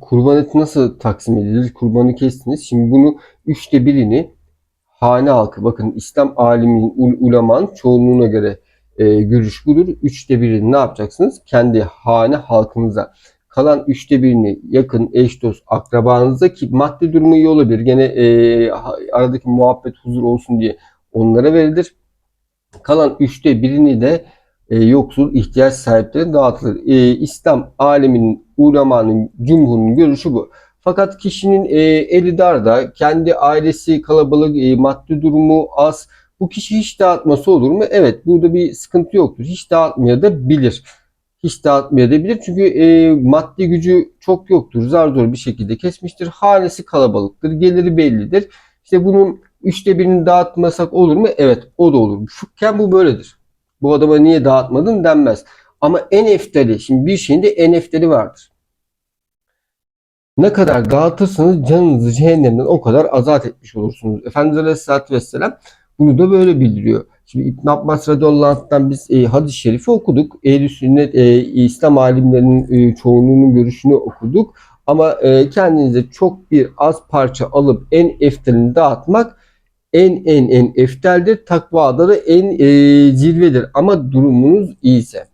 Kurban eti nasıl taksim edilir? Kurbanı kestiniz. Şimdi bunu üçte birini hane halkı. Bakın İslam aliminin, ul- ulemanın çoğunluğuna göre e, görüş budur. Üçte birini ne yapacaksınız? Kendi hane halkınıza. Kalan üçte birini yakın eş dost akrabanıza ki maddi durumu iyi olabilir. Gene e, aradaki muhabbet huzur olsun diye onlara verilir. Kalan üçte birini de e, yoksul ihtiyaç sahiplerine dağıtılır. E, İslam aleminin, ulemanın, cumhurun görüşü bu. Fakat kişinin e, eli darda, kendi ailesi kalabalık, e, maddi durumu az. Bu kişi hiç dağıtması olur mu? Evet, burada bir sıkıntı yoktur. Hiç dağıtmaya da bilir. Hiç dağıtmaya da bilir. Çünkü e, maddi gücü çok yoktur. Zar zor bir şekilde kesmiştir. Hanesi kalabalıktır. Geliri bellidir. İşte bunun üçte birini dağıtmasak olur mu? Evet, o da olur. Fukken bu böyledir. Bu adama niye dağıtmadın denmez. Ama en eftali, şimdi bir şeyin de en eftali vardır. Ne kadar dağıtırsanız canınızı cehennemden o kadar azat etmiş olursunuz. Efendimiz Aleyhisselatü Vesselam bunu da böyle bildiriyor. Şimdi İbn Abbas radıyallahu biz e, hadis-i şerifi okuduk. Ehl-i sünnet, e, İslam alimlerinin e, çoğunluğunun görüşünü okuduk. Ama e, kendinize çok bir az parça alıp en eftalini dağıtmak en en en efteldir. Takvada da en e, zirvedir. Ama durumunuz iyiyse.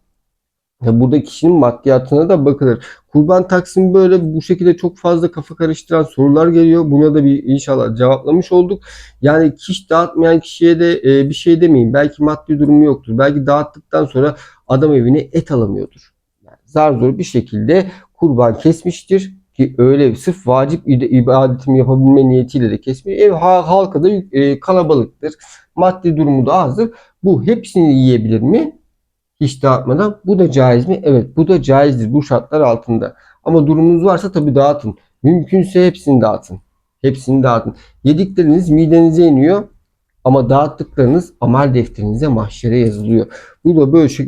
Ya burada kişinin maddiyatına da bakılır. Kurban taksimi böyle bu şekilde çok fazla kafa karıştıran sorular geliyor. Buna da bir inşallah cevaplamış olduk. Yani kişi dağıtmayan kişiye de e, bir şey demeyin. Belki maddi durumu yoktur. Belki dağıttıktan sonra adam evine et alamıyordur. Yani zar zor bir şekilde kurban kesmiştir ki öyle sırf vacip ibadetimi yapabilme niyetiyle de kesmiyor. Ev ha- halka da e, kalabalıktır. Maddi durumu da azdır. Bu hepsini yiyebilir mi? Hiç dağıtmadan. Bu da caiz mi? Evet bu da caizdir bu şartlar altında. Ama durumunuz varsa tabii dağıtın. Mümkünse hepsini dağıtın. Hepsini dağıtın. Yedikleriniz midenize iniyor ama dağıttıklarınız amel defterinize mahşere yazılıyor. Bu da böyle